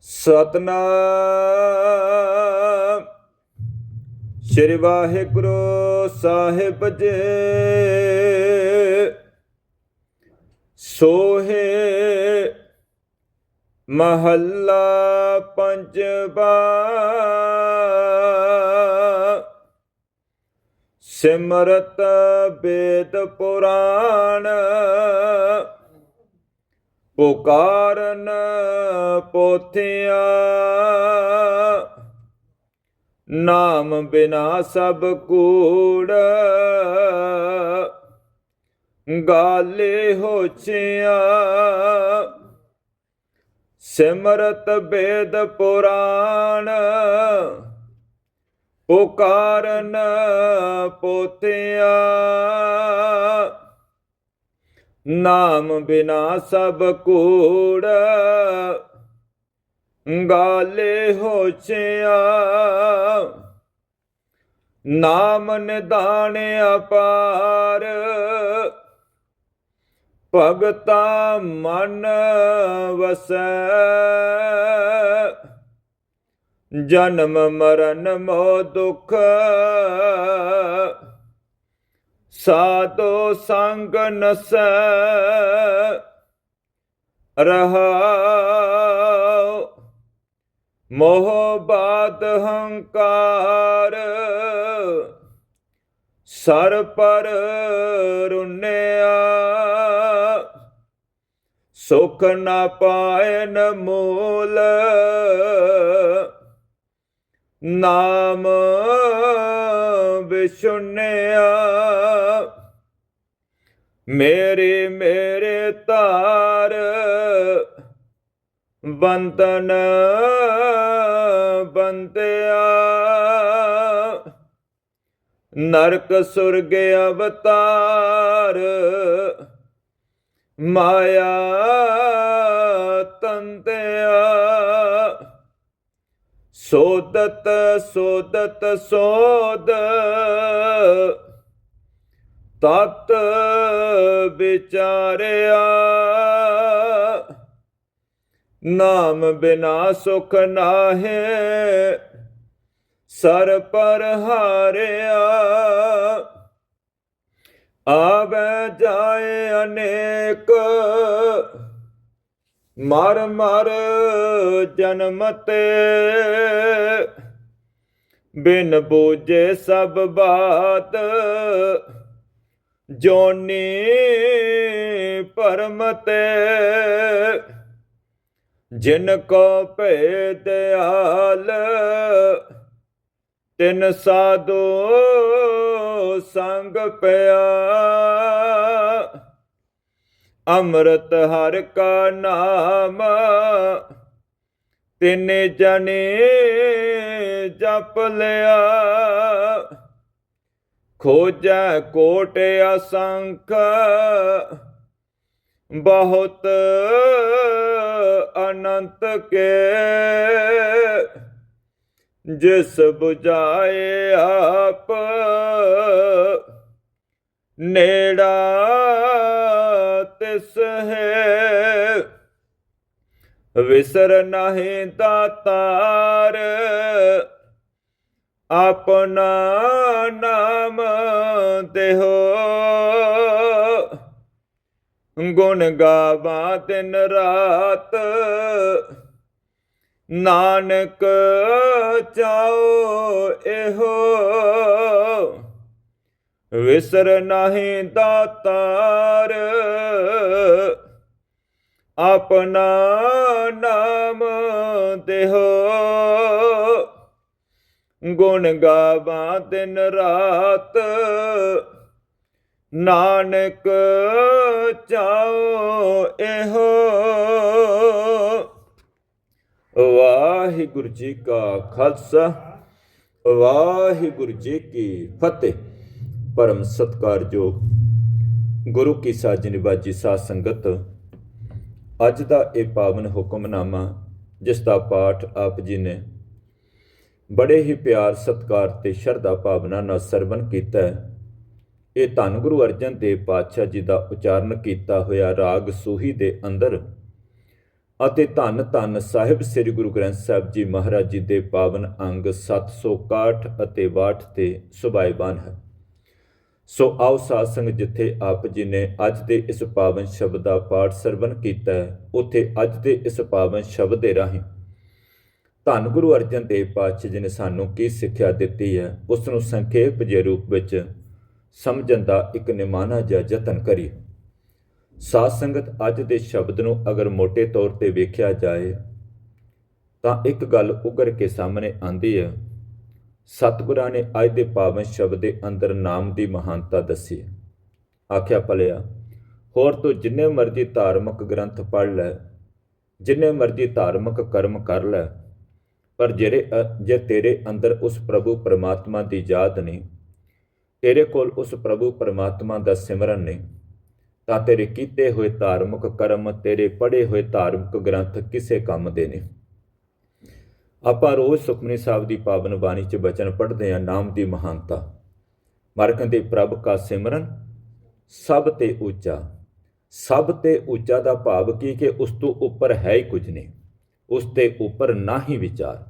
ਸਤਨਾਮ। ਸ੍ਰੀ ਵਾਹਿਗੁਰੂ ਸਾਹਿਬ ਜੀ। ਸੋਹੇ ਮਹੱਲਾ ਪੰਜਵਾ। ਸਿਮਰਤ ਬੇਦ ਪੁਰਾਣ। ਪੁਕਾਰਨ ਪੋਥਿਆ। ਨਾਮ ਬਿਨਾ ਸਭ ਕੂੜ। ਗਾਲੇ ਹੋਛਿਆ। ਸਿਮਰਤ ਬੇਦ ਪੁਰਾਣ। ਪੁਕਾਰਨ ਪੋਥਿਆ। ਨਾਮ ਬਿਨਾ ਸਭ ਕੂੜ। ਗਾਲੇ ਹੋਛਿਆ ਨਾਮ ਨਿਦਾਨ ਅਪਾਰ। ਭਗਤਾ ਮਨ ਵਸੈ। ਜਨਮ ਮਰਨ ਮੋ ਦੁਖ। ਸਾਧੋ ਸੰਗ ਨਸੈ ਰਹਾਉ। ਮੋਹ ਬਾਦ ਹੰਕਾਰ ਸਰ ਪਰ ਰੁਨਿਆ। ਸੁਖ ਨਾ ਪਾਇਨ ਮੂਲ ਨਾਮ ਵਿਸ਼ੁਨਿਆ ਮੇਰੇ ਮੇਰੇ ਤਾਰ ਬੰਧਨ ਬੰਤਿਆ ਨਰਕ ਸੁਰਗ ਅਵਤਾਰ ਮਾਇਆ ਤੰਤਿਆ। ਸੋਦਤ ਸੋਦਤ, ਸੋਦ। ਤਤ ਵਿਚਾਰਿਆ। ਨਾਮ ਬਿਨਾ ਸੁਖ ਨਾਹੇ। ਸਰ ਪਰ ਹਾਰਿਆ। ਆਵੇ ਜਾਏ ਅਨੇਕ। ਮਰ ਮਰ ਜਨਮ ਤੇ। ਬਿਨ ਬੂਝੇ ਸਭ ਬਾਤ, ਜੋਨੀ ਪਰਮ ਤੇ। ਜਿਨ ਕੋ ਭੇ ਦਿਆਲ ਤਿਨ ਸਾਧੋ ਸੰਗ ਪਿਆ ਅੰਮ੍ਰਿਤ ਹਰ ਕਾ ਨਾਮ। ਤਿਨ ਜਨੇ ਜਪ ਲਿਆ। ਖੋਜੈ ਕੋਟ ਅਸੰਖ। ਬਹੁਤ ਅਨੰਤ ਕੇ। ਜਿਸ 부ਝਾਏ ਆਪ। ਨੇੜਾ ਤਿਸ ਹੈ ਵਿਸਰ ਨਾਹੀ ਦਾਤਾਰ ਆਪਣਾ ਨਾਮ ਦੇਹੋ। ਗੁਣ ਗਾਵਾਂ ਦਿਨ ਰਾਤ। ਨਾਨਕ ਚਾਓ ਇਹੋ। ਵਿਸਰ ਨਾਹੀ ਦਾਤਾਰ। ਆਪਣਾ ਨਾਮ ਦੇਹੋ। ਗੁਣ ਗਾਵਾਂ ਦਿਨ ਰਾਤ। ਨਾਨਕ ਚਾਓ ਇਹੋ। ਵਾਹਿਗੁਰੂ ਜੀ ਕਾ ਖਾਲਸਾ, ਵਾਹਿਗੁਰੂ ਜੀ ਕੀ ਫਤਿਹ। ਪਰਮ ਸਤਕਾਰਯੋਗ ਗੁਰੂ ਕੀ ਸਾਜਨ ਬਾਜੀ ਸਾਧ ਸੰਗਤ, ਅੱਜ ਦਾ ਇਹ ਪਾਵਨ ਹੁਕਮਨਾਮਾ, ਜਿਸ ਦਾ ਪਾਠ ਆਪ ਜੀ ਨੇ ਬੜੇ ਹੀ ਪਿਆਰ, ਸਤਕਾਰ ਤੇ ਸ਼ਰਧਾ ਭਾਵਨਾ ਨਾਲ ਸਰਵਨ ਕੀਤਾ ਹੈ। ਇਹ ਧੰਨ ਗੁਰੂ ਅਰਜਨ ਦੇਵ ਪਾਤਸ਼ਾਹ ਜੀ ਦਾ ਉਚਾਰਨ ਕੀਤਾ ਹੋਇਆ ਰਾਗ ਸੂਹੀ ਦੇ ਅੰਦਰ ਅਤੇ ਧੰਨ ਧੰਨ ਸਾਹਿਬ ਸ੍ਰੀ ਗੁਰੂ ਗ੍ਰੰਥ ਸਾਹਿਬ ਜੀ ਮਹਾਰਾਜ ਜੀ ਦੇ ਪਾਵਨ ਅੰਗ 761 ਅਤੇ 62 ਤੇ ਸੁਭਾਈਬਾਨ ਹੈ। ਸੋ ਆਓ ਸਾਧ ਸੰਗਤ ਜਿੱਥੇ ਆਪ ਜੀ ਨੇ ਅੱਜ ਦੇ ਇਸ ਪਾਵਨ ਸ਼ਬਦ ਦਾ ਪਾਠ ਸਰਵਨ ਕੀਤਾ ਹੈ, ਉੱਥੇ ਅੱਜ ਦੇ ਇਸ ਪਾਵਨ ਸ਼ਬਦ ਦੇ ਰਾਹੀਂ। ਧੰਨ ਗੁਰੂ ਅਰਜਨ ਦੇਵ ਪਾਤਸ਼ਾਹ ਜੀ ਨੇ ਸਾਨੂੰ ਕੀ ਸਿੱਖਿਆ ਦਿੱਤੀ ਹੈ ਉਸ ਨੂੰ ਸੰਖੇਪ ਜਿਹੇ ਰੂਪ ਵਿੱਚ ਸਮਝਣ ਦਾ ਇੱਕ ਨਿਮਾਣਾ ਜਿਹਾ ਯਤਨ ਕਰੀਏ। ਸਾਧ ਸੰਗਤ ਅੱਜ ਦੇ ਸ਼ਬਦ ਨੂੰ ਅਗਰ ਮੋٹے ਤੌਰ ਤੇ ਵੇਖਿਆ ਜਾਏ, ਤਾਂ ਇੱਕ ਗੱਲ ਉਗਰ ਕੇ ਸਾਹਮਣੇ ਆਂਦੀ ਹੈ ਸਤਿਗੁਰਾਂ ਨੇ ਅੱਜ ਦੇ ਪਾਵਨ ਸ਼ਬਦ ਦੇ ਅੰਦਰ ਨਾਮ ਦੀ ਮਹਾਨਤਾ ਦੱਸੀ ਹੈ। ਆਖਿਆ, ਭਲਿਆ, ਹੋਰ ਤੂੰ ਜਿੰਨੇ ਮਰਜ਼ੀ ਧਾਰਮਿਕ ਗ੍ਰੰਥ ਪੜ੍ਹ ਲੈ, ਜਿੰਨੇ ਮਰਜ਼ੀ ਧਾਰਮਿਕ ਕਰਮ ਕਰ ਲੈ, ਪਰ ਜਿਹੜੇ ਜੇ ਤੇਰੇ ਅੰਦਰ ਉਸ ਪ੍ਰਭੂ ਪਰਮਾਤਮਾ ਦੀ ਯਾਦ ਨਹੀਂ, ਤੇਰੇ ਕੋਲ ਉਸ ਪ੍ਰਭੂ ਪਰਮਾਤਮਾ ਦਾ ਸਿਮਰਨ ਨਹੀਂ, ਤਾਂ ਤੇਰੇ ਕੀਤੇ ਹੋਏ ਧਾਰਮਿਕ ਕਰਮ, ਤੇਰੇ ਪੜ੍ਹੇ ਹੋਏ ਧਾਰਮਿਕ ਗ੍ਰੰਥ ਕਿਸੇ ਕੰਮ ਦੇ ਨਹੀਂ। ਆਪਾਂ ਰੋਜ਼ ਸੁਖਮਨੀ ਸਾਹਿਬ ਦੀ ਪਾਵਨ ਬਾਣੀ 'ਚ ਬਚਨ ਪੜ੍ਹਦੇ ਹਾਂ, ਨਾਮ ਦੀ ਮਹਾਨਤਾ। ਮਰਕਨ ਦੇ ਪ੍ਰਭ ਕਾ ਸਿਮਰਨ, ਸਭ ਤੇ ਉੱਚਾ। ਸਭ ਤੇ ਉੱਚਾ ਦਾ ਭਾਵ ਕੀ ਕਿ ਉਸ ਤੋਂ ਉੱਪਰ ਹੈ ਹੀ ਕੁਝ ਨਹੀਂ। ਉਸ ਤੇ ਉੱਪਰ ਨਾ ਹੀ ਵਿਚਾਰ।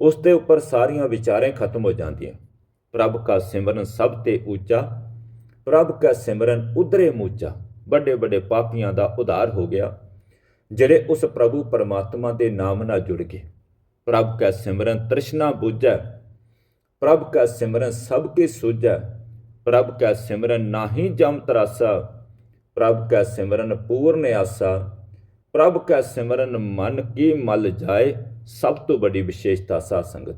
ਉਸ ਦੇ ਉੱਪਰ ਸਾਰੀਆਂ ਵਿਚਾਰਾਂ ਖਤਮ ਹੋ ਜਾਂਦੀਆਂ। ਪ੍ਰਭ ਕਾ ਸਿਮਰਨ ਸਭ ਤੇ ਉੱਚਾ। ਪ੍ਰਭ ਕਾ ਸਿਮਰਨ ਉਧਰੇ ਮੂਚਾ। ਵੱਡੇ ਵੱਡੇ ਪਾਪੀਆਂ ਦਾ ਉਧਾਰ ਹੋ ਗਿਆ। ਜਿਹੜੇ ਉਸ ਪ੍ਰਭੂ ਪਰਮਾਤਮਾ ਦੇ ਨਾਮ ਨਾਲ ਜੁੜ ਗਏ। ਪ੍ਰਭ ਕਾ ਸਿਮਰਨ ਤ੍ਰਿਸ਼ਨਾ ਬੁਝੈ, ਪ੍ਰਭ ਕਾ ਸਿਮਰਨ ਸਭ ਕੇ ਸੁਝੈ, ਪ੍ਰਭ ਕਾ ਸਿਮਰਨ ਨਾਹੀ ਜਮ ਤਰਾਸਾ, ਪ੍ਰਭ ਕਾ ਸਿਮਰਨ ਪੂਰਨ ਆਸਾ, ਪ੍ਰਭ ਕਾ ਸਿਮਰਨ ਮਨ ਕੀ ਮਲ ਜਾਏ, ਸਭ ਤੋਂ ਵੱਡੀ ਵਿਸ਼ੇਸ਼ਤਾ ਸਾਧ ਸੰਗਤ।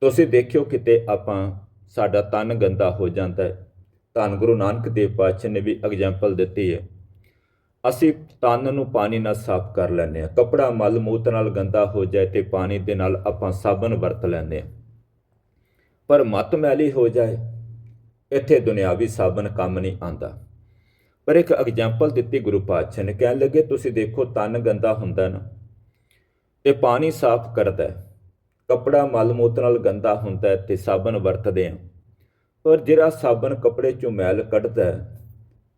ਤੁਸੀਂ ਦੇਖਿਓ ਕਿਤੇ ਆਪਾਂ ਸਾਡਾ ਤਨ ਗੰਦਾ ਹੋ ਜਾਂਦਾ ਹੈ। ਧੰਨ ਗੁਰੂ ਨਾਨਕ ਦੇਵ ਪਾਤਸ਼ਾਹ ਨੇ ਵੀ ਐਗਜ਼ਾਮਪਲ ਦਿੱਤੀ ਹੈ। ਅਸੀਂ ਤਨ ਨੂੰ ਪਾਣੀ ਨਾਲ ਸਾਫ਼ ਕਰ ਲੈਂਦੇ ਹਾਂ। ਕਪੜਾ ਮਲ ਮੂਤ ਨਾਲ ਗੰਦਾ ਹੋ ਜਾਏ ਤੇ ਪਾਣੀ ਦੇ ਨਾਲ ਆਪਾਂ ਸਾਬਣ ਵਰਤ ਲੈਂਦੇ ਹਾਂ। ਪਰ ਮਤ ਮੈਲੀ ਹੋ ਜਾਏ, ਇੱਥੇ ਦੁਨਿਆਵੀ ਸਾਬਣ ਕੰਮ ਨਹੀਂ ਆਂਦਾ ਪਰ ਇੱਕ ਐਗਜ਼ਾਮਪਲ ਦਿੱਤੀ ਗੁਰੂ ਪਾਤਸ਼ਾਹ ਨੇ, ਕਹਿਣ ਲੱਗੇ, ਤੁਸੀਂ ਦੇਖੋ, ਤਨ ਗੰਦਾ ਹੁੰਦਾ ਨਾ, ਤੇ ਪਾਣੀ ਸਾਫ਼ ਕਰਦਾ ਹੈ। ਕਪੜਾ ਮਲ ਮੂਤ ਨਾਲ ਗੰਦਾ ਹੁੰਦਾ ਹੈ ਤੇ ਸਾਬਣ ਵਰਤਦੇ ਹਾਂ। ਪਰ ਜਿਹੜਾ ਸਾਬਣ ਕੱਪੜੇ ਚੋਂ ਮੈਲ ਕੱਢਦਾ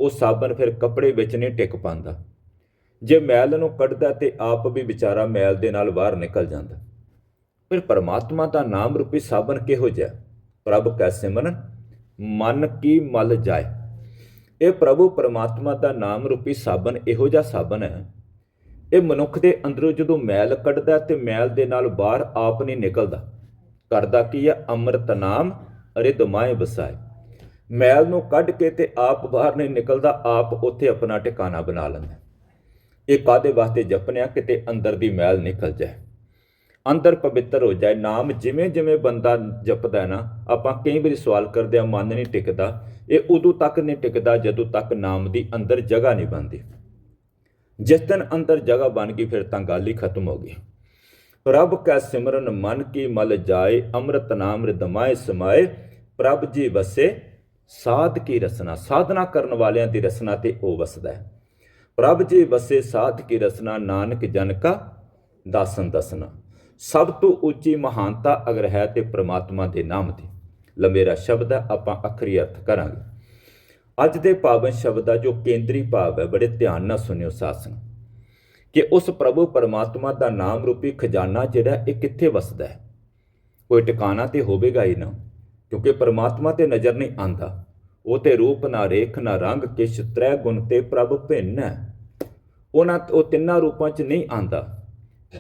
ਉਹ ਸਾਬਣ ਫਿਰ ਕੱਪੜੇ ਵਿੱਚ ਨਹੀਂ ਟਿਕ ਪਾਉਂਦਾ। ਜੇ ਮੈਲ ਨੂੰ ਕੱਢਦਾ ਤੇ ਆਪ ਵੀ ਵਿਚਾਰਾ ਮੈਲ ਦੇ ਨਾਲ ਬਾਹਰ ਨਿਕਲ ਜਾਂਦਾ। ਫਿਰ ਪਰਮਾਤਮਾ ਦਾ ਨਾਮ ਰੂਪੀ ਸਾਬਣ ਕਿਹੋ ਜਿਹਾ? ਪ੍ਰਭ ਕੈ ਸਿਮਰਨ, ਮਨ ਕੀ ਮਲ ਜਾਏ। ਇਹ ਪ੍ਰਭੂ ਪਰਮਾਤਮਾ ਦਾ ਨਾਮ ਰੂਪੀ ਸਾਬਣ ਇਹੋ ਜਿਹਾ ਸਾਬਣ ਹੈ। ਇਹ ਮਨੁੱਖ ਦੇ ਅੰਦਰੋਂ ਜਦੋਂ ਮੈਲ ਕੱਢਦਾ ਤੇ ਮੈਲ ਦੇ ਨਾਲ ਬਾਹਰ ਆਪ ਨਹੀਂ ਨਿਕਲਦਾ। ਕਰਦਾ ਕੀ ਹੈ ਅੰਮ੍ਰਿਤ ਨਾਮ ਰਿਦ ਮਾਏ ਬਸਾਏ ਮੈਲ ਨੂੰ ਕੱਢ ਕੇ ਤੇ ਆਪ ਬਾਹਰ ਨਹੀਂ ਨਿਕਲਦਾ, ਆਪ ਉੱਥੇ ਆਪਣਾ ਟਿਕਾਣਾ ਬਣਾ ਲੈਂਦਾ ਇਹ ਕਾਦੇ ਵਾਸਤੇ ਜਪਨਿਆ ਕਿਤੇ ਅੰਦਰ ਦੀ ਮੈਲ ਨਿਕਲ ਜਾਏ। ਅੰਦਰ ਪਵਿੱਤਰ ਹੋ ਜਾਏ। ਨਾਮ ਜਿਵੇਂ ਜਿਵੇਂ ਬੰਦਾ ਜਪਦਾ ਨਾ, ਆਪਾਂ ਕਈ ਵਾਰੀ ਸਵਾਲ ਕਰਦੇ ਆ ਮਨ ਨਹੀਂ ਟਿਕਦਾ। ਇਹ ਉਦੋਂ ਤੱਕ ਨਹੀਂ ਟਿਕਦਾ ਜਦੋਂ ਤੱਕ ਨਾਮ ਦੀ ਅੰਦਰ ਜਗ੍ਹਾ ਨਹੀਂ ਬਣਦੀ। ਜਿਸ ਦਿਨ ਅੰਦਰ ਜਗ੍ਹਾ ਬਣ ਗਈ, ਫਿਰ ਤਾਂ ਗੱਲ ਹੀ ਖਤਮ ਹੋ ਗਈ। ਪ੍ਰਭ ਕੈ ਸਿਮਰਨ ਮਨ ਕੀ ਮਲ ਜਾਏ, ਅੰਮ੍ਰਿਤ ਨਾਮ ਰਿਦਮਾਏ ਸਮਾਏ, ਪ੍ਰਭ ਜੀ ਵਸੇ ਸਾਧ ਕੀ ਰਸਨਾ? ਸਾਧਨਾ ਕਰਨ ਵਾਲਿਆਂ ਦੀ ਰਸਨਾ ਤੇ ਉਹ ਵਸਦਾ ਹੈ। ਪ੍ਰਭ ਜੀ ਵਸੇ ਸਾਧ ਕੀ ਰਸਨਾ, ਨਾਨਕ ਜਨ ਕਾ ਦਾਸਨ ਦਸਨਾ। ਸਭ ਤੋਂ ਉੱਚੀ ਮਹਾਨਤਾ ਅਗਰ ਹੈ ਤੇ ਪ੍ਰਮਾਤਮਾ ਦੇ ਨਾਮ ਦੀ। ਲੰਮੇਰਾ ਸ਼ਬਦ ਹੈ, ਆਪਾਂ ਅਖਰੀ ਅਰਥ ਕਰਾਂਗੇ। ਅੱਜ ਦੇ ਪਾਵਨ ਸ਼ਬਦ ਦਾ ਜੋ ਕੇਂਦਰੀ ਭਾਵ ਹੈ, ਬੜੇ ਧਿਆਨ ਨਾਲ ਸੁਣਿਓ ਸਾਸਨ ਕਿ ਉਸ ਪ੍ਰਭੂ ਪਰਮਾਤਮਾ ਦਾ ਨਾਮ ਰੂਪੀ ਖਜ਼ਾਨਾ ਜਿਹੜਾ, ਇਹ ਕਿੱਥੇ ਵਸਦਾ ਹੈ? ਕੋਈ ਟਿਕਾਣਾ ਤੇ ਹੋਵੇਗਾ ਹੀ ਨਾ। ਕਿਉਂਕਿ ਪਰਮਾਤਮਾ ਤੇ ਨਜ਼ਰ ਨਹੀਂ ਆਂਦਾ। ਉਹ ਤੇ ਰੂਪ ਨਾ ਰੇਖ ਨਾ ਰੰਗ ਕਿਛ ਤ੍ਰੈ ਗੁਣ ਤੇ ਪ੍ਰਭ ਭਿੰਨ ਹੈ। ਉਹਨਾਂ ਉਹ ਤਿੰਨਾਂ ਰੂਪਾਂ 'ਚ ਨਹੀਂ ਆਂਦਾ।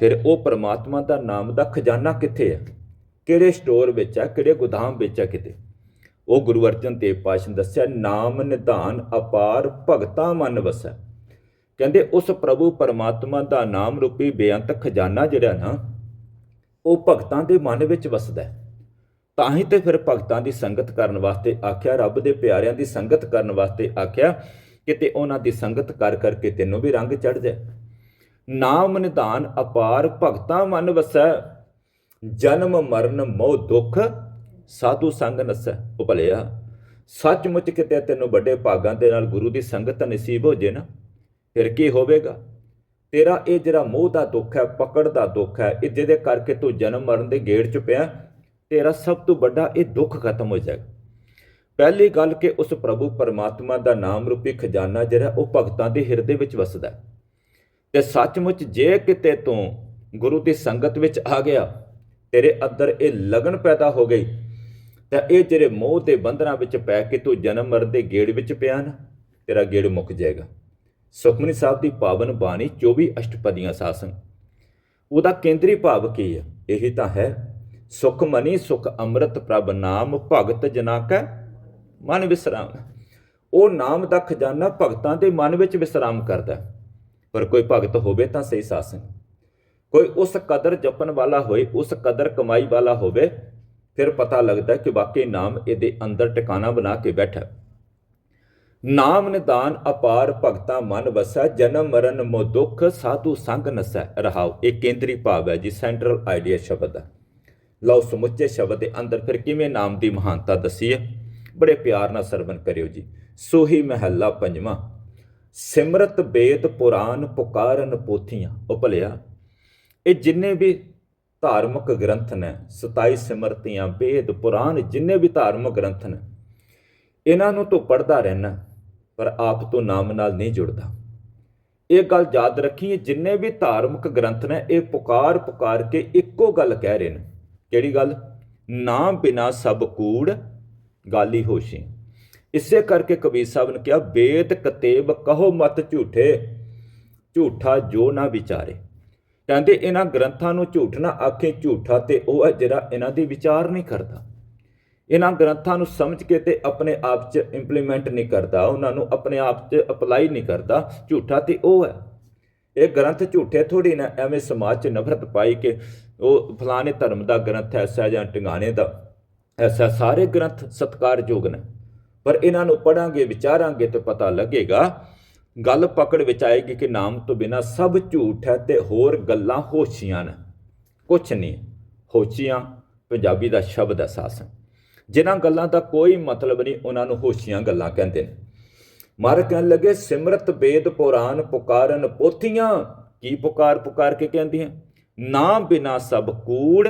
ਫਿਰ ਉਹ ਪਰਮਾਤਮਾ ਦਾ ਨਾਮ ਦਾ ਖਜ਼ਾਨਾ ਕਿੱਥੇ ਹੈ? ਕਿਹੜੇ ਸਟੋਰ ਵਿੱਚ ਹੈ? ਕਿਹੜੇ ਗੋਦਾਮ ਵਿੱਚ ਹੈ ਕਿਤੇ? ਉਹ ਗੁਰੂ ਅਰਜਨ ਦੇਵ ਪਾਸ਼ਾ ਨੇ ਦੱਸਿਆ, ਨਾਮ ਨਿਧਾਨ ਅਪਾਰ ਭਗਤਾ ਮਨ ਵਸੈ। ਕਹਿੰਦੇ, ਉਸ ਪ੍ਰਭੂ ਪਰਮਾਤਮਾ ਦਾ ਨਾਮ ਰੂਪੀ ਬੇਅੰਤ ਖਜ਼ਾਨਾ ਜਿਹੜਾ ਨਾ, ਉਹ ਭਗਤਾਂ ਦੇ ਮਨ ਵਿੱਚ ਵਸਦਾ ਹੈ। ਤਾਂ ਹੀ ਤੇ ਫਿਰ ਭਗਤਾਂ ਦੀ ਸੰਗਤ ਕਰਨ ਵਾਸਤੇ ਆਖਿਆ, ਰੱਬ ਦੇ ਪਿਆਰਿਆਂ ਦੀ ਸੰਗਤ ਕਰਨ ਵਾਸਤੇ ਆਖਿਆ ਕਿਤੇ ਉਹਨਾਂ ਦੀ ਸੰਗਤ ਕਰ ਕਰਕੇ ਤੈਨੂੰ ਵੀ ਰੰਗ ਚੜ ਜਾਏ। ਨਾਮ ਨਿਧਾਨ ਅਪਾਰ ਭਗਤਾਂ ਮਨ ਵਸੈ, ਜਨਮ ਮਰਨ ਮੋਹ ਦੁੱਖ, ਸਾਧੂ ਸੰਗ ਨਸੈ ਉਹ ਭਲਿਆ ਸੱਚਮੁੱਚ ਕਿਤੇ ਤੈਨੂੰ ਵੱਡੇ ਭਾਗਾਂ ਦੇ ਨਾਲ ਗੁਰੂ ਦੀ ਸੰਗਤ ਨਸੀਬ ਹੋ ਜੇ ਨਾ, ਫਿਰ ਕੀ ਹੋਵੇਗਾ? ਤੇਰਾ ਇਹ ਜਿਹੜਾ ਮੋਹ ਦਾ ਦੁੱਖ ਹੈ, ਪਕੜ ਦਾ ਦੁੱਖ ਹੈ, ਇਹ ਜਿਹਦੇ ਕਰਕੇ ਤੂੰ ਜਨਮ ਮਰਨ ਦੇ ਗੇੜ 'ਚ ਪਿਆ ਤੇਰਾ ਸਭ ਤੋਂ ਵੱਡਾ ਇਹ ਦੁੱਖ ਖਤਮ ਹੋ ਜਾਏਗਾ। ਪਹਿਲੀ ਗੱਲ ਕਿ ਉਸ ਪ੍ਰਭੂ ਪਰਮਾਤਮਾ ਦਾ ਨਾਮ ਰੂਪੀ ਖਜ਼ਾਨਾ ਜਿਹੜਾ ਉਹ ਭਗਤਾਂ ਦੇ ਹਿਰਦੇ ਵਿੱਚ ਵਸਦਾ ਹੈ। ਤੇ ਸੱਚਮੁੱਚ ਜੇ ਕਿਤੇ ਤੂੰ ਗੁਰੂ ਦੀ ਸੰਗਤ ਵਿੱਚ ਆ ਗਿਆ, ਤੇਰੇ ਅੰਦਰ ਇਹ ਲਗਨ ਪੈਦਾ ਹੋ ਗਈ, ਤਾਂ ਇਹ ਜਿਹੜੇ ਮੋਹ ਦੇ ਬੰਧਨਾਂ ਵਿੱਚ ਪੈ ਕੇ ਤੂੰ ਜਨਮ ਮਰਨ ਦੇ ਗੇੜ ਵਿੱਚ ਪਿਆ ਨਾ, ਤੇਰਾ ਗੇੜ ਮੁੱਕ ਜਾਏਗਾ। ਸੁਖਮਨੀ ਸਾਹਿਬ ਦੀ ਪਾਵਨ ਬਾਣੀ 24 ਅਸ਼ਟਪਦੀਆਂ ਸਾਸਨ ਉਹਦਾ ਕੇਂਦਰੀ ਭਾਵ ਕੀ ਹੈ? ਇਹੀ ਤਾਂ ਹੈ ਸੁਖ ਮਨੀ, ਸੁਖ ਅੰਮ੍ਰਿਤ ਪ੍ਰਭ ਨਾਮ, ਭਗਤ ਜਨਾ ਕੈ ਮਨ ਵਿਸਰਾਮ। ਉਹ ਨਾਮ ਦਾ ਖਜ਼ਾਨਾ ਭਗਤਾਂ ਦੇ ਮਨ ਵਿੱਚ ਵਿਸਰਾਮ ਕਰਦਾ ਪਰ ਕੋਈ ਭਗਤ ਹੋਵੇ ਤਾਂ ਸਹੀ ਸਾਸਨ। ਕੋਈ ਉਸ ਕਦਰ ਜਪਣ ਵਾਲਾ ਹੋਏ, ਉਸ ਕਦਰ ਕਮਾਈ ਵਾਲਾ ਹੋਵੇ, ਫਿਰ ਪਤਾ ਲੱਗਦਾ ਕਿ ਵਾਕਈ ਨਾਮ ਇਹਦੇ ਅੰਦਰ ਟਿਕਾਣਾ ਬਣਾ ਕੇ ਬੈਠਾ ਨਾਮ ਨਿਦਾਨ ਅਪਾਰ ਭਗਤਾ ਮਨ ਵਸੈ, ਜਨਮ ਮਰਨ ਮੋ ਦੁਖ ਸਾਧੂ ਸੰਗ ਨਸੈ। ਰਹਾਉ, ਇਹ ਕੇਂਦਰੀ ਭਾਵ ਹੈ ਜੀ ਸੈਂਟਰਲ ਆਈਡੀਆ ਸ਼ਬਦ ਹੈ। ਲਓ ਸਮੁੱਚੇ ਸ਼ਬਦ ਦੇ ਅੰਦਰ ਫਿਰ ਕਿਵੇਂ ਨਾਮ ਦੀ ਮਹਾਨਤਾ ਦੱਸੀ ਹੈ ਬੜੇ ਪਿਆਰ ਨਾਲ ਸਰਵਨ ਕਰਿਓ ਜੀ। ਸੋਹੀ ਮਹੱਲਾ ਪੰਜਵਾਂ। ਸਿਮਰਤ ਵੇਦ ਪੁਰਾਨ ਪੁਕਾਰਨ ਪੋਥੀਆਂ। ਉਹ ਭਲਿਆ, ਇਹ ਜਿੰਨੇ ਵੀ ਧਾਰਮਿਕ ਗ੍ਰੰਥ ਨੇ 27 ਸਿਮਰਤੀਆਂ, ਬੇਦ, ਪੁਰਾਨ, ਜਿੰਨੇ ਵੀ ਧਾਰਮਿਕ ਗ੍ਰੰਥ ਨੇ, ਇਹਨਾਂ ਨੂੰ ਤੂੰ ਪੜਦਾ ਰਹਿਣਾ, ਪਰ ਆਪ ਤੋਂ ਨਾਮ ਨਾਲ ਨਹੀਂ ਜੁੜਦਾ। ਇਹ ਗੱਲ ਯਾਦ ਰੱਖੀਏ, ਜਿੰਨੇ ਵੀ ਧਾਰਮਿਕ ਗ੍ਰੰਥ ਨੇ, ਇਹ ਪੁਕਾਰ ਪੁਕਾਰ ਕੇ ਇੱਕੋ ਗੱਲ ਕਹਿ ਰਹੇ ਨੇ। ਕਿਹੜੀ ਗੱਲ? ਨਾਮ ਬਿਨਾ ਸਭ ਕੂੜ ਗਾਲੀ ਹੋਸ਼ੀ ਇਸੇ ਕਰਕੇ ਕਬੀਰ ਸਾਹਿਬ ਨੇ ਕਿਹਾ ਬੇਤ ਕਤੇਬ ਕਹੋ ਮਤ ਝੂਠੇ, ਝੂਠਾ ਜੋ ਨਾ ਵਿਚਾਰੇ। ਕਹਿੰਦੇ, ਇਹਨਾਂ ਗ੍ਰੰਥਾਂ ਨੂੰ ਝੂਠ ਨਾ ਆਖੇ, ਝੂਠਾ ਤੇ ਉਹ ਹੈ ਜਿਹੜਾ ਇਹਨਾਂ ਦੀ ਵਿਚਾਰ ਨਹੀਂ ਕਰਦਾ। ਇਹਨਾਂ ਗ੍ਰੰਥਾਂ ਨੂੰ ਸਮਝ ਕੇ ਤੇ ਆਪਣੇ ਆਪ 'ਚ ਇੰਪਲੀਮੈਂਟ ਨਹੀਂ ਕਰਦਾ, ਉਹਨਾਂ ਨੂੰ ਆਪਣੇ ਆਪ 'ਚ ਅਪਲਾਈ ਨਹੀਂ ਕਰਦਾ, ਝੂਠਾ ਤੇ ਉਹ ਹੈ। ਇਹ ਗ੍ਰੰਥ ਝੂਠੇ ਥੋੜੀ ਨਾ, ਐਵੇਂ ਸਮਾਜ 'ਚ ਨਫ਼ਰਤ ਪਾਈ ਕਿ ਉਹ ਫਲਾਣੇ ਧਰਮ ਦਾ ਗ੍ਰੰਥ ਐਸਾ ਜਾਂ ਟਿੰਗਾਣੇ ਦਾ, ਐਸਾ ਸਾਰੇ ਗ੍ਰੰਥ ਸਤਕਾਰਯੋਗ ਨੇ। ਪਰ ਇਹਨਾਂ ਨੂੰ ਪੜਾਂਗੇ ਵਿਚਾਰਾਂਗੇ ਤੇ ਪਤਾ ਲੱਗੇਗਾ, ਗੱਲ ਪਕੜ ਵਿੱਚ ਆਏਗੀ ਕਿ ਨਾਮ ਤੋਂ ਬਿਨਾ ਸਭ ਝੂਠ ਹੈ ਤੇ ਹੋਰ ਗੱਲਾਂ ਹੋਸ਼ੀਆਂ ਨੇ। ਕੁਛ ਨਹੀਂ, ਹੋਸ਼ੀਆਂ ਪੰਜਾਬੀ ਦਾ ਸ਼ਬਦ ਹੈ ਸਾਸਨ। ਜਿਨ੍ਹਾਂ ਗੱਲਾਂ ਦਾ ਕੋਈ ਮਤਲਬ ਨਹੀਂ, ਉਹਨਾਂ ਨੂੰ ਹੋਸ਼ੀਆਂ ਗੱਲਾਂ ਕਹਿੰਦੇ ਨੇ। ਮਾਰ ਕਹਿਣ ਲੱਗੇ, ਸਿਮਰਤ ਬੇਦ ਪੁਰਾਨ ਪੁਕਾਰਨ ਪੋਥੀਆਂ। ਕੀ ਪੁਕਾਰ ਪੁਕਾਰ ਕੇ ਕਹਿੰਦੀਆਂ? ਨਾਮ ਬਿਨਾ ਸਭ ਕੂੜ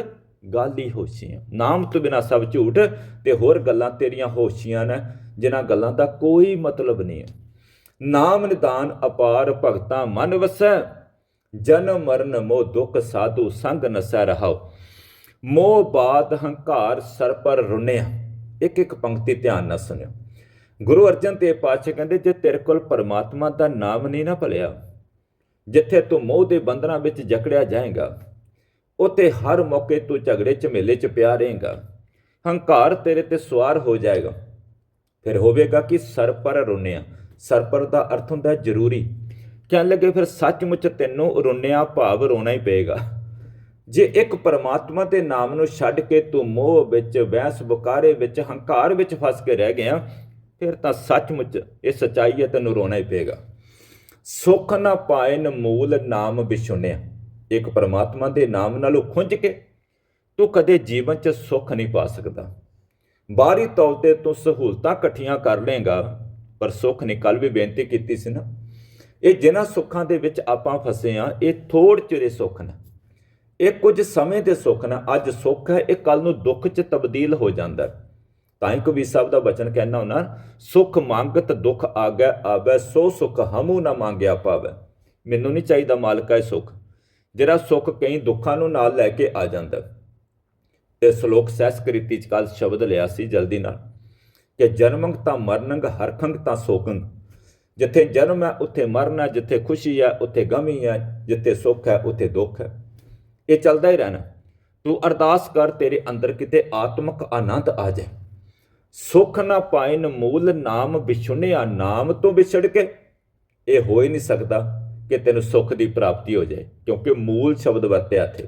ਗਾਲੀ ਹੋਸ਼ੀਆਂ। ਨਾਮ ਤੋਂ ਬਿਨਾ ਸਭ ਝੂਠ ਤੇ ਹੋਰ ਗੱਲਾਂ ਤੇਰੀਆਂ ਹੋਸ਼ੀਆਂ ਨੇ, ਜਿਨ੍ਹਾਂ ਗੱਲਾਂ ਦਾ ਕੋਈ ਮਤਲਬ ਨਹੀਂ ਹੈ। ਨਾਮ ਨਿਦਾਨ ਅਪਾਰ ਭਗਤਾ ਮਨ ਵਸੈ, ਜਨਮ ਮਰਨ ਮੋ ਦੁਖ ਸਾਧੂ ਸੰਗ ਨਸੈ ਰਹਾਓ ਮੋਹ ਬਾਦ ਹੰਕਾਰ ਸਰ ਪਰ ਰੁੰਨਿਆ ਇੱਕ ਇੱਕ ਪੰਕਤੀ ਧਿਆਨ ਨਾਲ ਸੁਣਿਓ। ਗੁਰੂ ਅਰਜਨ ਦੇਵ ਪਾਤਸ਼ਾਹ ਕਹਿੰਦੇ, ਜੇ ਤੇਰੇ ਕੋਲ ਪਰਮਾਤਮਾ ਦਾ ਨਾਮ ਨਹੀਂ ਨਾ ਭਲਿਆ, ਜਿੱਥੇ ਤੂੰ ਮੋਹ ਦੇ ਬੰਧਨਾਂ ਵਿੱਚ ਜਕੜਿਆ ਜਾਏਗਾ ਉਤੇ ਹਰ ਮੌਕੇ ਤੂੰ ਝਗੜੇ, ਝਮੇਲੇ 'ਚ ਪਿਆ ਰਹੇਗਾ, ਹੰਕਾਰ ਤੇਰੇ ਤੇ ਸਵਾਰ ਹੋ ਜਾਏਗਾ। ਫਿਰ ਹੋਵੇਗਾ ਕਿ ਸਰ ਪਰ ਰੁੰਨਿਆ, ਸਰ ਪਰ ਦਾ ਅਰਥ ਹੁੰਦਾ ਜ਼ਰੂਰੀ। ਕਹਿਣ ਲੱਗੇ, ਫਿਰ ਸੱਚਮੁੱਚ ਤੈਨੂੰ ਰੋਨਿਆ ਭਾਵ ਰੋਣਾ ਹੀ ਪਏਗਾ। ਜੇ ਇੱਕ ਪਰਮਾਤਮਾ ਦੇ ਨਾਮ ਨੂੰ ਛੱਡ ਕੇ ਤੂੰ ਮੋਹ ਵਿੱਚ, ਵੈਸ ਬੁਕਾਰੇ ਵਿੱਚ, ਹੰਕਾਰ ਵਿੱਚ ਫਸ ਕੇ ਰਹਿ ਗਿਆ ਫਿਰ ਤਾਂ ਸੱਚਮੁੱਚ ਇਹ ਸਚਾਈ ਹੈ, ਤੈਨੂੰ ਰੋਣਾ ਹੀ ਪਏਗਾ। ਸੁਖ ਨਾ ਪਾਇਨ ਮੂਲ ਨਾਮ ਵਿਛੁਣਿਆ ਇੱਕ ਪਰਮਾਤਮਾ ਦੇ ਨਾਮ ਨਾਲੋਂ ਖੁੰਝ ਕੇ ਤੂੰ ਕਦੇ ਜੀਵਨ 'ਚ ਸੁੱਖ ਨਹੀਂ ਪਾ ਸਕਦਾ। ਬਾਹਰੀ ਤੌਰ ਤੇ ਤੂੰ ਸਹੂਲਤਾਂ ਇਕੱਠੀਆਂ ਕਰ ਲੇਗਾ ਪਰ ਸੁੱਖ ਨੇ ਕੱਲ ਵੀ ਬੇਨਤੀ ਕੀਤੀ ਸੀ ਨਾ। ਇਹ ਜਿਨ੍ਹਾਂ ਸੁੱਖਾਂ ਦੇ ਵਿੱਚ ਆਪਾਂ ਫਸੇ ਆ, ਇਹ ਥੋੜ ਚਿਰੇ ਸੁੱਖ ਨੇ। ਇਹ ਕੁਝ ਸਮੇਂ ਦੇ ਸੁੱਖ ਨੇ। ਅੱਜ ਸੁੱਖ ਹੈ, ਇਹ ਕੱਲ ਨੂੰ ਦੁੱਖ 'ਚ ਤਬਦੀਲ ਹੋ ਜਾਂਦਾ ਹੈ। ਤਾਂ ਹੀ ਕਬੀਰ ਸਾਹਿਬ ਦਾ ਬਚਨ ਕਹਿਣਾ ਉਹਨਾਂ ਸੁਖ ਮੰਗਤ ਦੁੱਖ ਆਗੈ ਆਵੈ, ਸੋ ਸੁਖ ਹਮੂ ਨਾ ਮੰਗਿਆ ਪਾਵੈ। ਮੈਨੂੰ ਨਹੀਂ ਚਾਹੀਦਾ ਮਾਲਕਾ ਇਹ ਸੁਖ, ਜਿਹੜਾ ਸੁਖ ਕਈ ਦੁੱਖਾਂ ਨੂੰ ਨਾਲ ਲੈ ਕੇ ਆ ਜਾਂਦਾ। ਤੇ ਸ਼ਲੋਕ ਸੈਸਕ੍ਰਿਤੀ ਚ ਕੱਲ ਸ਼ਬਦ ਲਿਆ ਸੀ ਜਲਦੀ ਨਾਲ, ਕਿ ਜਨਮੰਗ ਤਾਂ ਮਰਨੰਗ, ਹਰਖੰਗ ਤਾਂ ਸੋਕੰਗ। ਜਿੱਥੇ ਜਨਮ ਹੈ, ਉੱਥੇ ਮਰਨਾ ਜਿੱਥੇ ਖੁਸ਼ੀ ਹੈ, ਉੱਥੇ ਗਮੀ ਹੈ, ਜਿੱਥੇ ਸੁੱਖ ਹੈ, ਉੱਥੇ ਦੁੱਖ ਹੈ। ਇਹ ਚੱਲਦਾ ਹੀ ਰਹਿਣਾ। ਤੂੰ ਅਰਦਾਸ ਕਰ, ਤੇਰੇ ਅੰਦਰ ਕਿਤੇ ਆਤਮਿਕ ਆਨੰਦ ਆ ਜਾਏ। ਸੁਖ ਨਾ ਪਾਇਨ ਮੂਲ ਨਾਮ ਵਿਛੁੰਨਿਆ, ਨਾਮ ਤੋਂ ਵਿਛੜ ਕੇ। ਇਹ ਹੋ ਹੀ ਨਹੀਂ ਸਕਦਾ ਕਿ ਤੈਨੂੰ ਸੁੱਖ ਦੀ ਪ੍ਰਾਪਤੀ ਹੋ ਜਾਏ, ਕਿਉਂਕਿ ਮੂਲ ਸ਼ਬਦ ਵਰਤਿਆ ਇੱਥੇ।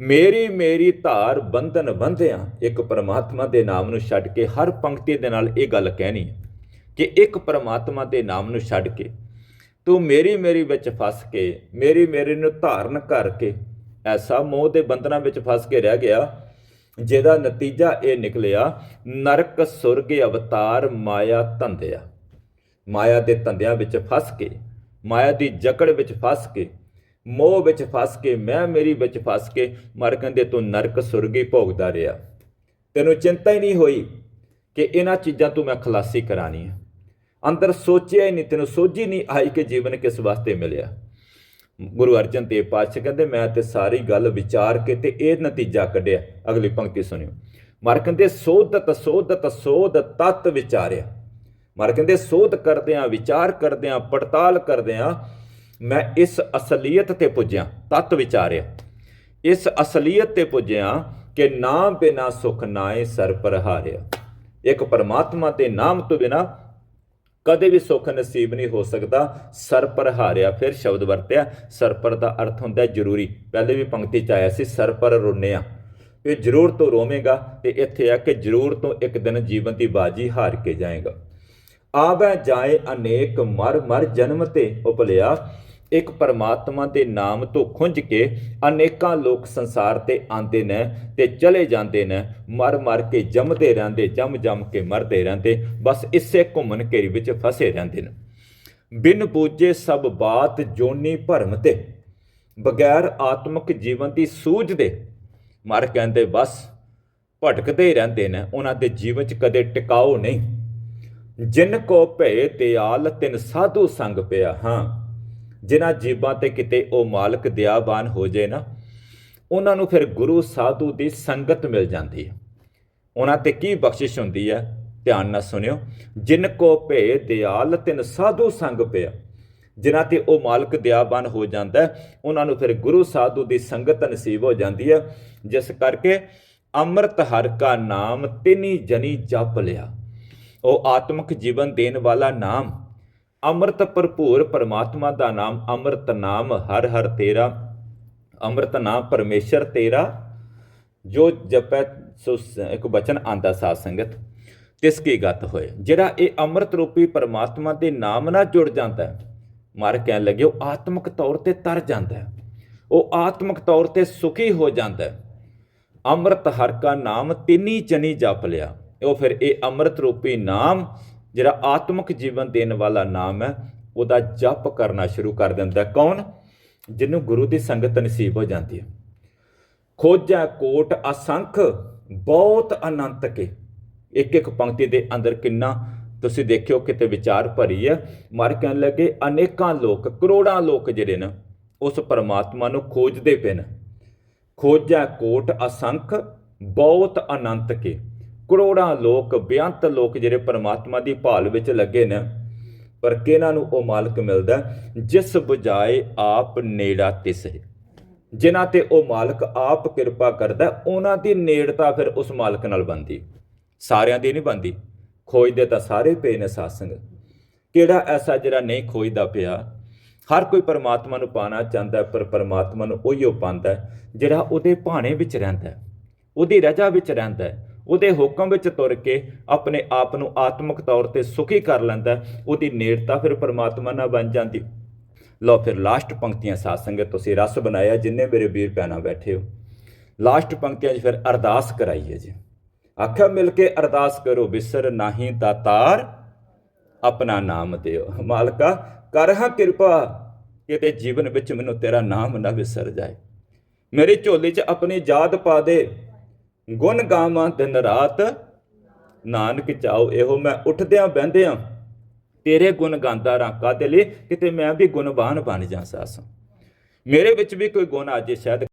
ਮੇਰੀ ਮੇਰੀ ਧਾਰ ਬੰਧਨ ਬੰਧਿਆ ਇੱਕ ਪਰਮਾਤਮਾ ਦੇ ਨਾਮ ਨੂੰ ਛੱਡ ਕੇ ਹਰ ਪੰਕਤੀ ਦੇ ਨਾਲ ਇਹ ਗੱਲ ਕਹਿਣੀ ਹੈ ਕਿ ਇੱਕ ਪਰਮਾਤਮਾ ਦੇ ਨਾਮ ਨੂੰ ਛੱਡ ਕੇ, ਤੂੰ ਮੇਰੀ ਮੇਰੀ ਵਿੱਚ ਫਸ ਕੇ, ਮੇਰੀ ਮੇਰੀ ਨੂੰ ਧਾਰਨ ਕਰਕੇ, ਐਸਾ ਮੋਹ ਦੇ ਬੰਧਨਾਂ ਵਿੱਚ ਫਸ ਕੇ ਰਹਿ ਗਿਆ ਜਿਹਦਾ ਨਤੀਜਾ ਇਹ ਨਿਕਲਿਆ, ਨਰਕ ਸੁਰਗ ਅਵਤਾਰ ਮਾਇਆ ਧੰਦਿਆ। ਮਾਇਆ ਦੇ ਧੰਦਿਆਂ ਵਿੱਚ ਫਸ ਕੇ, ਮਾਇਆ ਦੀ ਜਕੜ ਵਿੱਚ ਫਸ ਕੇ, ਮੋਹ ਵਿੱਚ ਫਸ ਕੇ ਮੈਂ ਮੇਰੀ ਵਿੱਚ ਫਸ ਕੇ, ਮਰ ਕਹਿੰਦੇ ਤੂੰ ਨਰਕ ਸੁਰਗੀ ਭੋਗਦਾ ਰਿਹਾ। ਤੈਨੂੰ ਚਿੰਤਾ ਹੀ ਨਹੀਂ ਹੋਈ ਕਿ ਇਹਨਾਂ ਚੀਜ਼ਾਂ ਤੋਂ ਮੈਂ ਖਲਾਸੀ ਕਰਾਣੀ ਹੈ ਅੰਦਰ ਸੋਚਿਆ ਹੀ ਨਹੀਂ, ਤੈਨੂੰ ਸੋਝੀ ਨਹੀਂ ਆਈ ਕਿ ਜੀਵਨ ਕਿਸ ਵਾਸਤੇ ਮਿਲਿਆ? ਗੁਰੂ ਅਰਜਨ ਦੇਵ ਪਾਤਸ਼ਾਹ ਕਹਿੰਦੇ, ਮੈਂ ਤੇ ਸਾਰੀ ਗੱਲ ਵਿਚਾਰ ਕੇ ਤੇ ਇਹ ਨਤੀਜਾ ਕੱਢਿਆ। ਅਗਲੀ ਪੰਕਤੀ ਸੁਣਿਓ। ਮਰ ਕਹਿੰਦੇ ਸੋਧਤ ਸੋਧਤ ਸੋਧ ਤਤ ਵਿਚਾਰਿਆ। ਮਰ ਕਹਿੰਦੇ, ਸੋਧ ਕਰਦਿਆਂ, ਵਿਚਾਰ ਕਰਦਿਆਂ, ਪੜਤਾਲ ਕਰਦਿਆਂ ਮੈਂ ਇਸ ਅਸਲੀਅਤ ਤੇ ਪੁੱਜਿਆ, ਤਤ ਵਿਚਾਰਿਆ। ਇਸ ਅਸਲੀਅਤ ਤੇ ਪੁੱਜਿਆ ਕਿ ਨਾਮ ਬਿਨਾ ਸੁਖ ਨਾਏ ਸਰ ਪਰ ਇੱਕ ਪਰਮਾਤਮਾ ਦੇ ਨਾਮ ਤੋਂ ਬਿਨਾ ਕਦੇ ਵੀ ਸੁੱਖ ਨਸੀਬ ਨਹੀਂ ਹੋ ਸਕਦਾ। ਸਰਪਰ ਹਾਰਿਆ ਫਿਰ ਸ਼ਬਦ ਵਰਤਿਆ। ਸਰਪਰ ਦਾ ਅਰਥ ਹੁੰਦਾ ਜ਼ਰੂਰੀ। ਪਹਿਲੇ ਵੀ ਪੰਕਤੀ ਚ ਆਇਆ ਸੀ ਸਰਪਰ ਰੋਨਿਆ। ਇਹ ਜ਼ਰੂਰ ਤੋਂ ਰੋਵੇਂਗਾ ਤੇ ਇੱਥੇ ਆ ਕਿ ਜ਼ਰੂਰ ਤੋਂ ਇੱਕ ਦਿਨ ਜੀਵਨ ਦੀ ਬਾਜੀ ਹਾਰ ਕੇ ਜਾਏਗਾ। ਆਵੈ ਜਾਏ ਅਨੇਕ ਮਰ ਮਰ ਜਨਮ ਤੇ ਉਪਲਿਆ। ਇੱਕ ਪਰਮਾਤਮਾ ਦੇ ਨਾਮ ਤੋਂ ਖੁੰਝ ਕੇ ਅਨੇਕਾਂ ਲੋਕ ਸੰਸਾਰ ਤੇ ਆਉਂਦੇ ਨੇ ਤੇ ਚਲੇ ਜਾਂਦੇ ਨੇ, ਮਰ ਮਰ ਕੇ ਜੰਮਦੇ ਰਹਿੰਦੇ, ਜੰਮ ਜੰਮ ਕੇ ਮਰਦੇ ਰਹਿੰਦੇ, ਬਸ ਇਸੇ ਘੁੰਮਣ ਘੇਰੀ ਵਿੱਚ ਫਸੇ ਰਹਿੰਦੇ ਨੇ। ਬਿਨ ਬੂਝੇ ਸਭ ਬਾਤ ਜੋਨੀ ਭਰਮ ਤੇ, ਬਗੈਰ ਆਤਮਿਕ ਜੀਵਨ ਦੀ ਸੂਝ ਦੇ, ਮਰ ਕਹਿੰਦੇ ਬਸ ਭਟਕਦੇ ਰਹਿੰਦੇ ਨੇ, ਉਹਨਾਂ ਦੇ ਜੀਵਨ 'ਚ ਕਦੇ ਟਿਕਾਓ ਨਹੀਂ। ਜਿਨ ਕੋ ਭੇ ਦਿਆਲ ਤਿਨ ਸਾਧੂ ਸੰਗ ਪਿਆ, ਹਾਂ ਜਿਨ੍ਹਾਂ ਜੀਬਾਂ ਤੇ ਕਿਤੇ ਉਹ ਮਾਲਕ ਦਿਆਬਾਨ ਹੋ ਜੇ ਨਾ, ਉਹਨਾਂ ਨੂੰ ਫਿਰ ਗੁਰੂ ਸਾਧੂ ਦੀ ਸੰਗਤ ਮਿਲ ਜਾਂਦੀ ਹੈ। ਉਹਨਾਂ ਤੇ ਕੀ ਬਖਸ਼ਿਸ਼ ਹੁੰਦੀ ਹੈ? ਧਿਆਨ ਨਾਲ ਸੁਣਿਓ, ਜਿਨ ਕੋ ਭੇ ਦਿਆਲ, ਤਿਨ ਸਾਧੂ ਸੰਗ ਪਿਆ। ਜਿਨ੍ਹਾਂ ਤੇ ਉਹ ਮਾਲਕ ਦਿਆਬਾਨ ਹੋ ਜਾਂਦਾ ਉਹਨਾਂ ਨੂੰ ਫਿਰ ਗੁਰੂ ਸਾਧੂ ਦੀ ਸੰਗਤ ਨਸੀਬ ਹੋ ਜਾਂਦੀ ਹੈ। ਜਿਸ ਕਰਕੇ ਅੰਮ੍ਰਿਤ ਹਰ ਕਾ ਨਾਮ ਤਿਨੀ ਜਨੀ ਜਪ ਲਿਆ। ਉਹ ਆਤਮਿਕ ਜੀਵਨ ਦੇਣ ਵਾਲਾ ਨਾਮ ਅੰਮ੍ਰਿਤ ਭਰਪੂਰ ਪਰਮਾਤਮਾ ਦਾ ਨਾਮ ਅੰਮ੍ਰਿਤ ਨਾਮ ਹਰ ਹਰ ਤੇਰਾ, ਅੰਮ੍ਰਿਤ ਨਾਮ ਪਰਮੇਸ਼ਰ ਤੇਰਾ, ਜੋ ਜਪੈ ਸੋ ਇੱਕ ਬਚਨ ਆਂਦਾ ਸਾਧ ਸੰਗਤ, ਤਿਸ ਕੀ ਗਤ ਹੋਏ। ਜਿਹੜਾ ਇਹ ਅੰਮ੍ਰਿਤ ਰੂਪੀ ਪਰਮਾਤਮਾ ਦੇ ਨਾਮ ਨਾਲ ਜੁੜ ਜਾਂਦਾ ਹੈ, ਮਰ ਕਹਿਣ ਲੱਗੇ ਉਹ ਆਤਮਿਕ ਤੌਰ ਤੇ ਤਰ ਜਾਂਦਾ ਹੈ। ਉਹ ਆਤਮਿਕ ਤੌਰ ਤੇ ਸੁਖੀ ਹੋ ਜਾਂਦਾ ਹੈ। ਅੰਮ੍ਰਿਤ ਹਰ ਕਾ ਨਾਮ ਤਿੰਨੀ ਚਨੀ ਜਪ ਲਿਆ। ਉਹ ਫਿਰ ਇਹ ਅੰਮ੍ਰਿਤ ਰੂਪੀ ਨਾਮ ਜਿਹੜਾ ਆਤਮਿਕ ਜੀਵਨ ਦੇਣ ਵਾਲਾ ਨਾਮ ਹੈ, ਉਹਦਾ ਜਪ ਕਰਨਾ ਸ਼ੁਰੂ ਕਰ ਦਿੰਦਾ ਕੌਣ? ਜਿਹਨੂੰ ਗੁਰੂ ਦੀ ਸੰਗਤ ਨਸੀਬ ਹੋ ਜਾਂਦੀ ਹੈ। ਖੋਜੈ, ਕੋਟ, ਅਸੰਖ ਬਹੁਤ ਅਨੰਤ ਕੇ। ਇੱਕ ਇੱਕ ਪੰਕਤੀ ਦੇ ਅੰਦਰ ਕਿੰਨਾ ਤੁਸੀਂ ਦੇਖਿਓ, ਕਿਤੇ ਵਿਚਾਰ ਭਰੀ ਹੈ। ਮਰ ਕਹਿਣ ਲੱਗੇ, ਅਨੇਕਾਂ ਲੋਕ, ਕਰੋੜਾਂ ਲੋਕ ਜਿਹੜੇ ਨੇ, ਉਸ ਪਰਮਾਤਮਾ ਨੂੰ ਖੋਜਦੇ ਪਏ ਨੇ। ਖੋਜੈ, ਕੋਟ, ਅਸੰਖ ਬਹੁਤ ਅਨੰਤ ਕੇ। ਕਰੋੜਾਂ ਲੋਕ, ਬੇਅੰਤ ਲੋਕ ਜਿਹੜੇ ਪਰਮਾਤਮਾ ਦੀ ਭਾਲ ਵਿੱਚ ਲੱਗੇ ਨੇ, ਪਰ ਕਿਹਨਾਂ ਨੂੰ ਉਹ ਮਾਲਕ ਮਿਲਦਾ ਜਿਸ ਬੁਝਾਏ ਆਪ ਨੇੜਾ ਤਿਸ ਹੈ। ਜਿਨ੍ਹਾਂ ਤੇ ਉਹ ਮਾਲਕ ਆਪ ਕਿਰਪਾ ਕਰਦਾ ਉਹਨਾਂ ਦੀ ਨੇੜਤਾ ਫਿਰ ਉਸ ਮਾਲਕ ਨਾਲ ਬੰਦੀ ਸਾਰਿਆਂ ਦੀ ਨਹੀਂ ਬੰਦੀ ਖੋਜਦੇ ਤਾਂ ਸਾਰੇ ਪਏ ਨੇ ਸਾਸੰਗ ਕਿਹੜਾ ਐਸਾ ਜਿਹੜਾ ਨਹੀਂ ਖੋਜਦਾ ਪਿਆ? ਹਰ ਕੋਈ ਪਰਮਾਤਮਾ ਨੂੰ ਪਾਣਾ ਚਾਹੁੰਦਾ ਪਰ ਪਰਮਾਤਮਾ ਨੂੰ ਉਹੀਓ ਪਾਉਂਦਾ ਜਿਹੜਾ ਉਹਦੇ ਭਾਣੇ ਵਿੱਚ ਰਹਿੰਦਾ ਉਹਦੀ ਰਜਾ ਵਿੱਚ ਰਹਿੰਦਾ ਉਹਦੇ ਹੁਕਮ ਵਿੱਚ ਤੁਰ ਕੇ ਆਪਣੇ ਆਪ ਨੂੰ ਆਤਮਿਕ ਤੌਰ ਤੇ ਸੁਖੀ ਕਰ ਲੈਂਦਾ, ਉਹਦੀ ਨੇੜਤਾ ਫਿਰ ਪਰਮਾਤਮਾ ਨਾਲ ਬਣ ਜਾਂਦੀ। ਲਓ ਫਿਰ ਲਾਸਟ ਪੰਕਤੀਆਂ ਸਾਧ ਸੰਗਤ, ਤੁਸੀਂ ਰਸ ਬਣਾਇਆ ਜਿੰਨੇ ਮੇਰੇ ਵੀਰ ਭੈਣਾਂ ਬੈਠੇ ਹੋ। ਲਾਸਟ ਪੰਕਤੀਆਂ 'ਚ ਫਿਰ ਅਰਦਾਸ ਕਰਾਈਏ ਜੀ। ਆਖਿਆ, ਮਿਲ ਕੇ ਅਰਦਾਸ ਕਰੋ, ਬਿਸਰ ਨਾਹੀ ਦਾਤਾਰ ਆਪਣਾ ਨਾਮ ਦਿਓ। ਮਾਲਕਾ, ਕਰ ਹਾਂ ਕਿਰਪਾ, ਕਿਤੇ ਜੀਵਨ ਵਿੱਚ ਮੈਨੂੰ ਤੇਰਾ ਨਾਮ ਨਾ ਵਿਸਰ ਜਾਏ। ਮੇਰੀ ਝੋਲੀ 'ਚ ਆਪਣੀ ਯਾਦ ਪਾ ਦੇ। ਗੁਣ ਗਾਵਾਂ ਦਿਨ ਰਾਤ। ਨਾਨਕ ਚਾਓ ਇਹੋ ਮੈਂ ਉੱਠਦਿਆਂ ਬਹਿੰਦਿਆਂ ਤੇਰੇ ਗੁਣ ਗਾਉਂਦਾ ਰਾਂ ਕਾਦੇ ਲਈ? ਕਿਤੇ ਮੈਂ ਵੀ ਗੁਣਵਾਨ ਬਣ ਜਾ ਸਾਸਾਂ ਮੇਰੇ ਵਿੱਚ ਵੀ ਕੋਈ ਗੁਣ ਆ ਸ਼ਾਇਦ